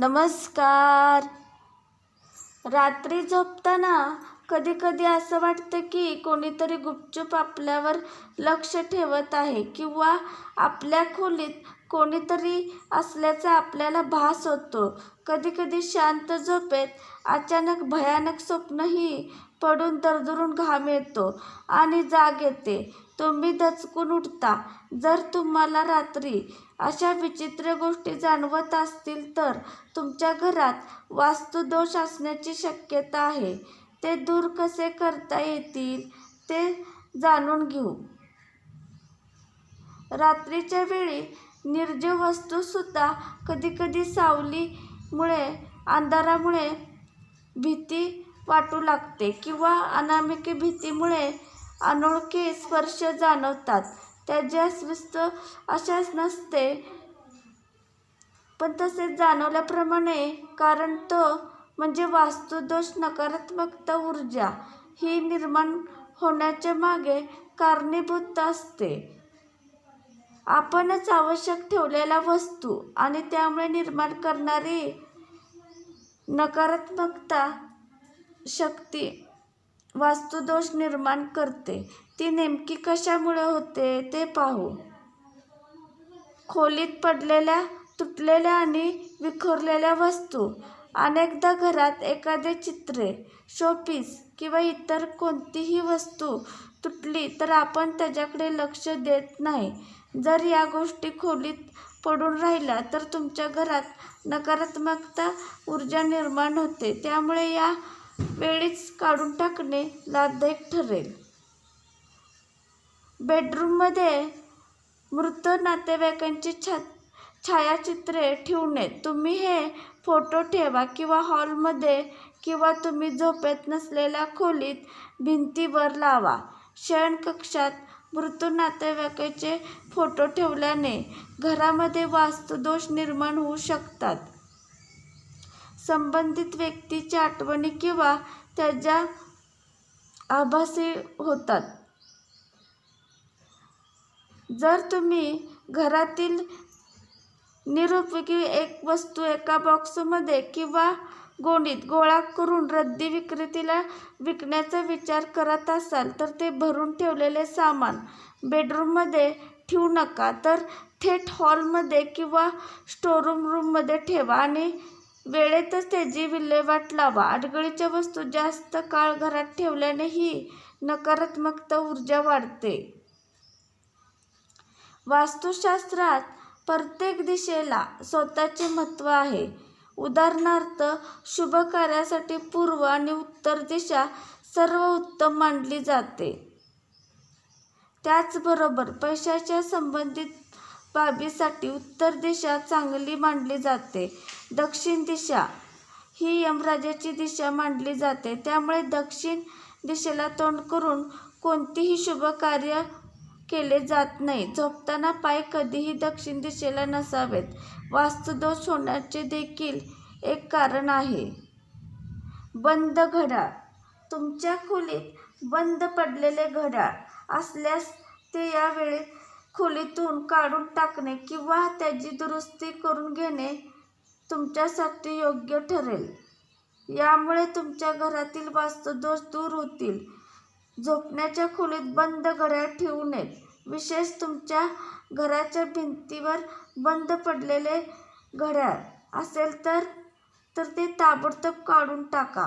नमस्कार. रात्री झोपताना कधी कधी असं वाटतं की कोणीतरी गुपचूप आपल्यावर लक्ष ठेवत आहे किंवा आपल्या खोलीत कोणीतरी असल्याचा आपल्याला भास होतो. कधी कधी शांत झोपेत अचानक भयानक स्वप्नही पडून दरदरून घाम येतो आणि जाग येते. तुम्ही दचकून उठता. जर तुम्हाला रात्री अशा विचित्र गोष्टी जाणवत असतील तर तुमच्या घरात वास्तुदोष असण्याची शक्यता आहे. ते दूर कसे करता येतील ते जाणून घेऊ. रात्रीच्या वेळी निर्जीव वस्तूसुद्धा कधीकधी सावलीमुळे अंधारामुळे भीती वाटू लागते किंवा अनामिक भीतीमुळे अनोळखी स्पर्श जाणवतात. त्याची अस्वस्थ अशाच नसते. पण तसे जाणवल्याप्रमाणे कारण तो म्हणजे वास्तुदोष नकारात्मकता ऊर्जा ही निर्माण होण्याच्या मागे कारणीभूत असते. आपणच आवश्यक ठेवलेल्या वस्तू आणि त्यामुळे निर्माण करणारी नकारात्मकता शक्ती वास्तुदोष निर्माण करते. ती नेमकी कशामुळे होते ते पाहू. खोलीत पडलेल्या तुटलेल्या आणि विखुरलेल्या वस्तू अनेकदा घरात एखादे चित्रे शोपीस किंवा इतर कोणतीही वस्तू तुटली तर आपण त्याच्याकडे लक्ष देत नाही. जर या गोष्टी खोलीत पडून राहिल्या तर तुमच्या घरात नकारात्मकता ऊर्जा निर्माण होते. त्यामुळे या वेळीच काढून टाकणे लाभदायक ठरेल. बेडरूममध्ये मृत नातेवाईकांची छा छायाचित्रे ठेवू नयेत तुम्ही हे फोटो ठेवा किंवा हॉलमध्ये किंवा तुम्ही झोपेत नसलेल्या खोलीत भिंतीवर लावा. शयनकक्षात मृत नातेवाईकाचे फोटो ठेवल्याने घरामध्ये वास्तुदोष निर्माण होऊ शकतात. संबंधित व्यक्तीच्या आठवणी किंवा त्याच्या आभासी होतात. जर तुम्ही घरातील निरुपयोगी एक वस्तू एका बॉक्समध्ये किंवा गोणीत गोळा करून रद्दी विक्रेतीला विकण्याचा विचार करत असाल तर ते भरून ठेवलेले सामान बेडरूममध्ये ठेवू नका. तर थेट हॉलमध्ये किंवा स्टोरूम रूममध्ये ठेवा आणि वेळेतच त्याची विल्हेवाट लावा. अडगळीच्या वस्तू जास्त काळ घरात ठेवल्याने ही नकारात्मकता ऊर्जा वाढते. वास्तुशास्त्रात प्रत्येक दिशेला स्वतःचे महत्त्व आहे. उदाहरणार्थ शुभ कार्यासाठी पूर्व आणि उत्तर दिशा सर्व उत्तम मानली जाते. त्याचबरोबर पैशाच्या संबंधित बाबीसाठी उत्तर दिशा चांगली मांडली जाते. दक्षिण दिशा ही यमराजाची दिशा मांडली जाते. त्यामुळे दक्षिण दिशेला तोंड करून कोणतीही शुभ कार्य केले जात नाही. झोपताना पाय कधीही दक्षिण दिशेला नसावेत. वास्तुदोष होण्याचे देखील एक कारण आहे. बंद घड्याळ. तुमच्या खोलीत बंद पडलेले घड्याळ असल्यास ते यावेळी खोलीतून काढून टाकणे किंवा त्याची दुरुस्ती करून घेणे तुमच्यासाठी योग्य ठरेल. यामुळे तुमच्या घरातील वास्तुदोष दूर होतील. झोपण्याच्या खोलीत बंद घड्याळ ठेवू नयेत विशेष तुमच्या घराच्या भिंतीवर बंद पडलेले घड्याळ असेल तर तर ते ताबडतोब काढून टाका.